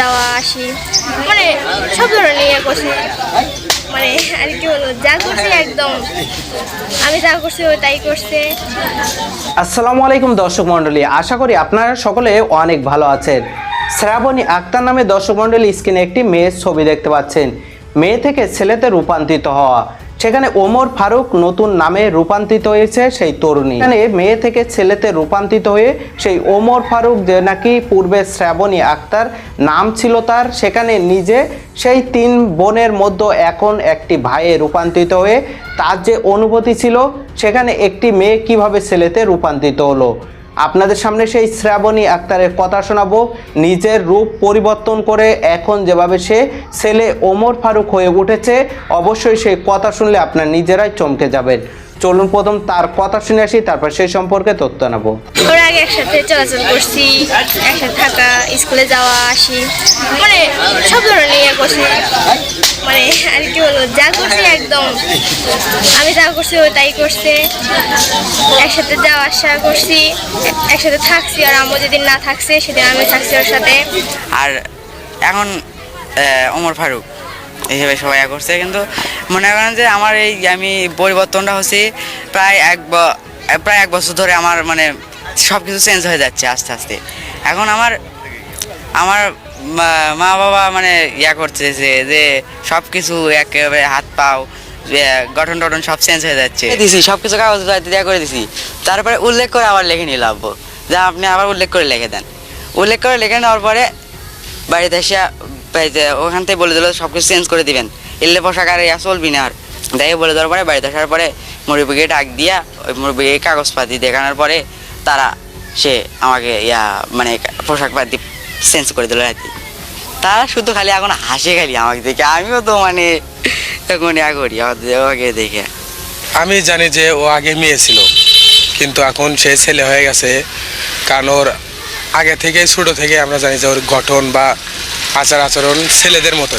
যাওয়া আসি মানে সব ধরনের ইয়ে করছি। মানে আর কি বলব, যা করছে একদম। আমি যা করছি করছে। আসসালামু আলাইকুম দর্শক মণ্ডলী। আশা করি আপনারা সকলে অনেক ভালো আছেন। শ্রাবণী আক্তার নামে দর্শক মণ্ডলী স্ক্রিনে একটি মেয়ের ছবি দেখতে পাচ্ছেন। মেয়ে থেকে ছেলেতে রূপান্তরিত হওয়া। সেখানে ওমর ফারুক নতুন নামে রূপান্তরিত হয়েছে সেই তরুণী। এখানে মেয়ে থেকে ছেলেতে রূপান্তরিত হয়ে সেই ওমর ফারুক যে নাকি পূর্বে শ্রাবণী আক্তার, নাম ছিল তার, সেখানে নিজে সেই তিন বোনের মধ্যে এখন একটি ভাইয়ে রূপান্তরিত হয়ে তার যে অনুভূতি ছিল, সেখানে একটি মেয়ে কীভাবে ছেলেতে রূপান্তরিত হলো? আপনাদের সামনে সেই শ্রাবণী আক্তারের কথা শোনাবো। নিজের রূপ পরিবর্তন করে এখন যেভাবে সে ছেলে ওমর ফারুক হয়ে উঠেছে, অবশ্যই সেই কথা শুনলে আপনার নিজেরাই চমকে যাবেন। চলুন প্রথম তার কথা শুনে আসি, তারপর সেই সম্পর্কে তথ্য নেব আগে একসাথে চলাচল করছি, একসাথে থাকা, স্কুলে যাওয়া, আসি। মানে সব ধরনের আর কি বলব, যা করছে একদম। আমি যা করছি ও তাই করছে। একসাথে যাওয়া আসা করছি, একসাথে থাকছি, আর আম্মু যেদিন না থাকছে, সেদিন আমি থাকছি ওর সাথে। আর এখন ওমর ফারুক হিসেবে সবাই করছে, কিন্তু মনে করেন যে আমার এই আমি পরিবর্তনটা হচ্ছে, প্রায় এক প্রায় এক বছর ধরে আমার মানে সব কিছু চেঞ্জ হয়ে যাচ্ছে আস্তে আস্তে। এখন আমার আমার মা- বাবা মানে ইয়া করছে যে যে সব কিছু একেবারে হাত পাও গঠন টঠন সব চেঞ্জ হয়ে যাচ্ছে। দিছি সব কিছু কাগজ দেওয়া করে দিছি। তারপরে উল্লেখ করে আবার লিখে নিলাম আব্বু। যা আপনি আবার উল্লেখ করে লিখে দেন। উল্লেখ করে লিখে নেওয়ার পরে বাড়িতে এসে ওখান থেকে বলে দিল সব কিছু চেঞ্জ করে দিবেন। এলে পোশাক আর ইয়া চলবি না আর। দেখে বলে দেওয়ার পরে বাড়িতে আসার পরে মুরব্বীকে ডাক দিয়া ওই মুরব্বীকে কাগজপাতি দেখানোর পরে তারা সে আমাকে ইয়া মানে পোশাক পাতি চেঞ্জ করে দিল আর কি তারা শুধু খালি এখন হাসে খালি আমাকে দেখে। আমিও তো মানে এখন ইয়া করি আমাদের ওকে দেখে। আমি জানি যে ও আগে মেয়ে ছিল, কিন্তু এখন সে ছেলে হয়ে গেছে। কারণ ওর আগে থেকে, ছোটো থেকে আমরা জানি যে ওর গঠন বা আচার আচরণ ছেলেদের মতো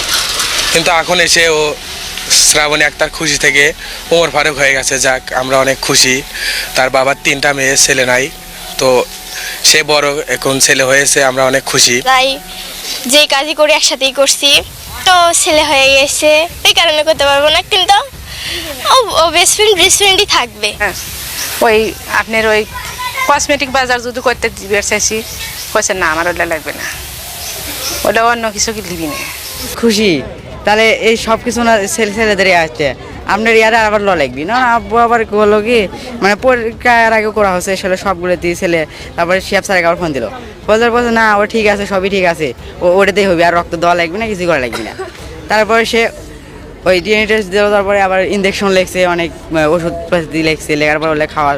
কিন্তু এখন এসে ও শ্রাবণী আক্তার খুশি থেকে ওমর ফারুক হয়ে গেছে। যাক, আমরা অনেক খুশি। তার বাবার তিনটা মেয়ে, ছেলে নাই। তো সে বড় এখন ছেলে হয়েছে আমরা অনেক খুশি। তাই যে কাজই করি একসাথেই করছি। তো ছেলে হয়ে গেছে এই কারণে করতে পারব না কিন্তু ও- বেস্ট ফ্রেন্ড বেস্ট ফ্রেন্ডই থাকবে। হ্যাঁ, ওই আপনার ওই কসমেটিক বাজার যদি করতে দিবে চাইছি কইছে না আমার ওটা লাগবে না। ওটা অন্য কিছু কি দিবি না? খুশি। তাহলে এই সব কিছু না ছেলে ছেলেদেরই আসছে। আপনার ইয়ারে আবার ল লাগবি, না? আব্বু আবার বলল কি মানে পরীক্ষা পরীক্ষার আগে করা হচ্ছে আসলে সবগুলো দিয়ে ছেলে, তারপরে শিয়াব স্যারকে আবার ফোন দিল। বলার পর না, ও ঠিক আছে, সবই ঠিক আছে, ও ওটাতেই হবে আর রক্ত দেওয়া লাগবে না কিছু করা লাগবে না। তারপরে সে ওই ডিএনএ টেস্ট দিল তারপরে আবার ইঞ্জেকশন লেগছে অনেক ওষুধ দিয়ে লেগছে লেখার পর বলে খাওয়া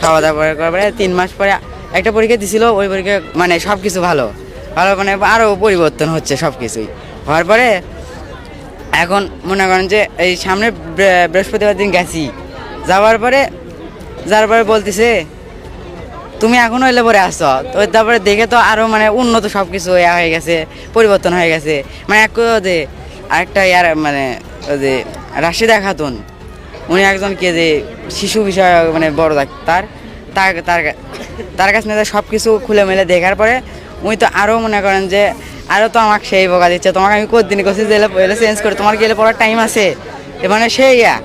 খাওয়া দাওয়া করার পরে তিন মাস পরে একটা পরীক্ষা দিছিল, ওই পরীক্ষা মানে সব কিছু ভালো। ভালো মানে আরও পরিবর্তন হচ্ছে সব কিছুই হওয়ার পরে এখন মনে করেন যে এই সামনে বৃহস্পতিবার দিন গেছি। যাওয়ার পরে যার পরে বলতেছে, তুমি এখনও এলে পরে আসো তো তারপরে দেখে তো আরও মানে উন্নত সব কিছু ইয়া হয়ে গেছে, পরিবর্তন হয়ে গেছে। মানে এক যে আরেকটা ইয়ার মানে ওই যে রাশিদা খাতুন, উনি একজন কে যে শিশু বিষয় মানে বড় ডাক্তার। তার তার তার কাছে সব কিছু খুলে মেলে দেখার পরে উনি তো আরও মনে করেন যে আরও তো আমাকে সেই বোকা দিচ্ছে। তোমাকে আমি কদিন করছি যে এলে- চেঞ্জ করে? তোমার গেলে পড়ার টাইম আছে? মানে সেই ইয়া।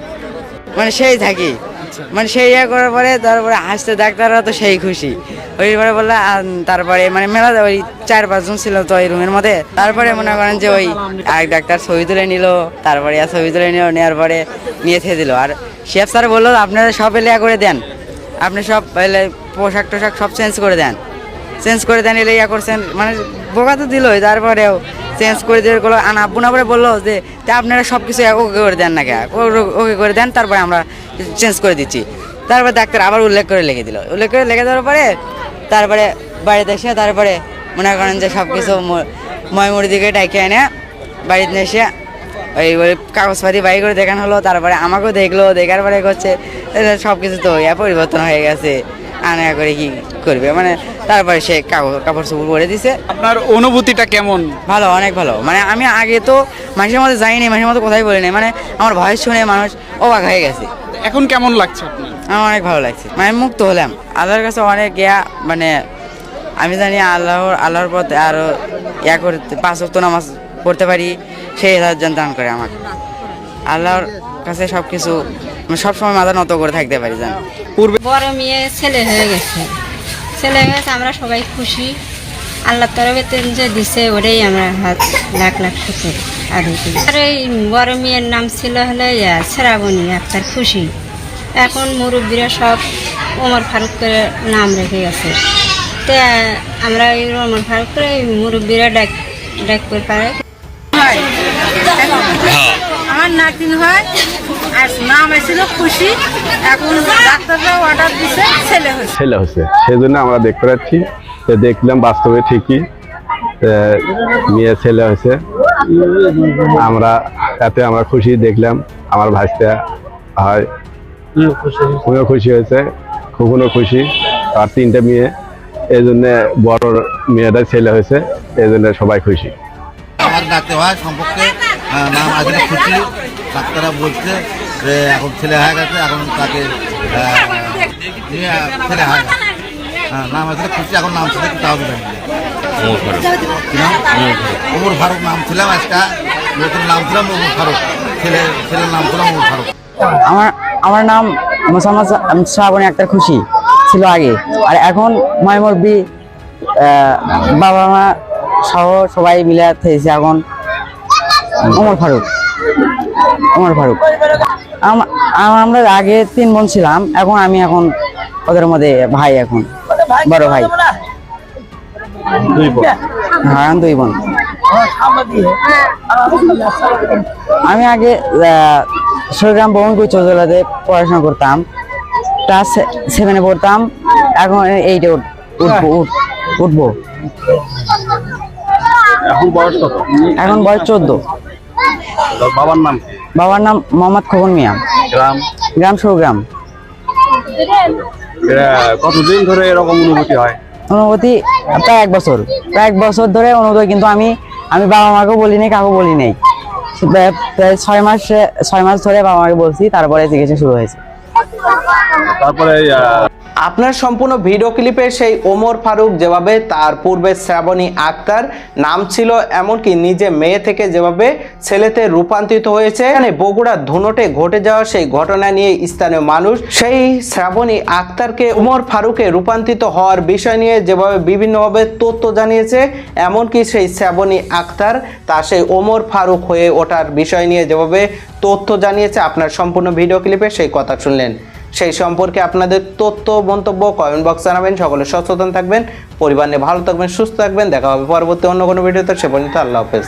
মানে সেই থাকি। মানে সেই ইয়ে করার পরে তারপরে হাসতে ডাক্তাররা তো সেই খুশি। ওইবারে বললে তারপরে মানে মেলা ওই চার পাঁচজন ছিল তো ওই রুমের মধ্যে। তারপরে মনে করেন যে ওই আরেক ডাক্তার ছবি তুলে নিল তারপরে আর ছবি তুলে নিল নেওয়ার পরে নিয়ে খেয়ে দিল। আর শেফ স্যার বলল আপনারা সব এলে করে দেন। আপনি সব এলে পোশাক টোশাক সব চেঞ্জ করে দেন। চেঞ্জ করে দেন, এলে ইয়া করছেন। মানে বোকা তো দিলই, তারপরেও চেঞ্জ করে দিয়ে গেলো। আনা আব্বু করে বলল যে, তা আপনারা সব কিছু ওকে করে দেন না কে ওকে করে দেন, তারপরে আমরা চেঞ্জ করে দিচ্ছি। তারপরে ডাক্তার আবার উল্লেখ করে লিখে দিল। উল্লেখ করে লিখে দেওয়ার পরে তারপরে বাড়িতে এসে তারপরে মনে করেন যে সব কিছু ময়মুড়ি দিকে ডাইকে এনে বাড়িতে এসে ওই ওই কাগজপাতি বাই করে দেখানো হলো। তারপরে আমাকেও দেখল, দেখার পরে হচ্ছে সব কিছু তো ইয়া পরিবর্তন হয়ে গেছে। আনা করে কি করবে মানে তারপরে সে কাপড় চোপড় পরে দিছে। আপনার অনুভূতিটা কেমন? ভালো অনেক ভালো। মানে আমি আগে তো মানুষের মধ্যে যাইনি মানুষের মধ্যে কোথায় বলিনি মানে আমার ভয়েস শুনে মানুষ অবাক হয়ে গেছে। এখন কেমন লাগছে আপনার? আমার অনেক ভালো লাগছে। মানে মুক্ত হলাম। আল্লাহর কাছে অনেক ইয়া মানে আমি জানি আল্লাহর আল্লাহর পথে আরও ইয়া করতে পাঁচ ওয়াক্ত নামাজ পড়তে পারি সেই হেদায়ত দান করে আমাকে। আল্লাহর কাছে সব কিছু সবসময় মাথা নত করে থাকতে পারি জান। বড় মেয়ে ছেলে হয়ে গেছে। ছেলে গেছে আমরা সবাই খুশি। আল্লাহ তরফে যে দিছে, ওটাই আমরা হাত লাখ লাখ শুকুর আদায় করি। আর এই বড় মেয়ের নাম ছিল হলে শ্রাবণী আক্তার খুশি। এখন মুরব্বীরা সব ওমর ফারুক করে নাম রেখে গেছে। তা আমরা এই ওমর ফারুক করে মুরব্বীরা ডাক ডাক করে পারে আমার নাতিন হয় আর নাম এসেছিল খুশি। এখন ডাক্তাররা অর্ডার দিছে ছেলে হয়েছে। ছেলে সেই জন্য আমরা দেখতে পাচ্ছি। যে দেখলাম বাস্তবে ঠিকই মেয়ে ছেলে হয়েছে। আমরা তাতে আমরা খুশি দেখলাম আমার ভাইটা হয়। উনিও খুশি হয়েছে খুকুনও খুশি। আর তিনটে মেয়ে এই জন্য বড় মেয়েটা ছেলে হয়েছে এই জন্য সবাই খুশি। আমার ডাকতে হয় সম্পর্কে নাম আসলে খুশি। ডাক্তাররা বলছে যে এখন ছেলে হয়ে গেছে এখন তাকে ছেলে হয়ে গেছে। হ্যাঁ, নাম আসলে খুশি এখন নাম ছিল তাও দিবেন। ওমর ফারুক। নাম? ছিলাম আজকে নতুন নাম ছিলাম ওমর ফারুক। ছেলে ছেলের নাম ছিলাম ওমর ফারুক। আমার আমার নাম মোসাম্মদ শ্রাবণী আক্তার খুশি ছিল আগে। আর এখন ময়মরবি বাবা মা সহ সবাই মিলে থেয়েছে এখন ওমর ফারুক। ওমর ফারুক আম- আম- আমরা আগে তিন বোন ছিলাম এখন আমি এখন ওদের মধ্যে ভাই এখন বড় ভাই। হ্যাঁ দুই বোন। আমি আগে সরগ্রাম ভবনকুই চৌধুরাতে পড়াশোনা করতাম। ক্লাস সেভেনে পড়তাম এখন এইটে উঠবো উঠ- উঠবো। এখন বয়স কত? এখন বয়স চোদ্দ। বাবার নাম কি? বাবার নাম মোহাম্মদ খোকন মিয়া। গ্রাম? গ্রাম সৌগ্রাম কতদিন ধরে এরকম অনুভূতি হয়? অনুভূতি প্রায় এক বছর। প্রায় এক বছর ধরে অনুভূতি কিন্তু আমি আমি বাবা মাকেও বলি নাই কাউকে বলি নাই প্রায় ছয় মাস ছয় মাস ধরে বাবা মাকে বলছি তারপরে চিকিৎসা শুরু হয়েছে। তারপরে আপনার সম্পূর্ণ ভিডিও ক্লিপে সেই ওমর ফারুক যেভাবে তার পূর্বে শ্রাবণী আক্তার নাম ছিল, এমনকি নিজে মেয়ে থেকে যেভাবে ছেলেতে রূপান্তরিত হয়েছে, এখানে বগুড়া ধুনটে ঘটে যাওয়া সেই ঘটনা নিয়ে স্থানীয় মানুষ সেই শ্রাবণী আক্তারকে, ওমর ফারুকে রূপান্তরিত হওয়ার বিষয় নিয়ে যেভাবে বিভিন্নভাবে তথ্য জানিয়েছে, এমনকি সেই শ্রাবণী আক্তার তা সেই ওমর ফারুক হয়ে ওঠার বিষয় নিয়ে যেভাবে তথ্য জানিয়েছে, আপনার সম্পূর্ণ ভিডিও ক্লিপে সেই কথা শুনলেন। সেই সম্পর্কে আপনাদের তথ্য, মন্তব্য কমেন্ট বক্স জানাবেন। সকলে সচেতন থাকবেন। পরিবার নিয়ে ভালো থাকবেন, সুস্থ থাকবেন। দেখা হবে পরবর্তী অন্য কোনো ভিডিওতে সে পর্যন্ত আল্লাহ হাফেজ।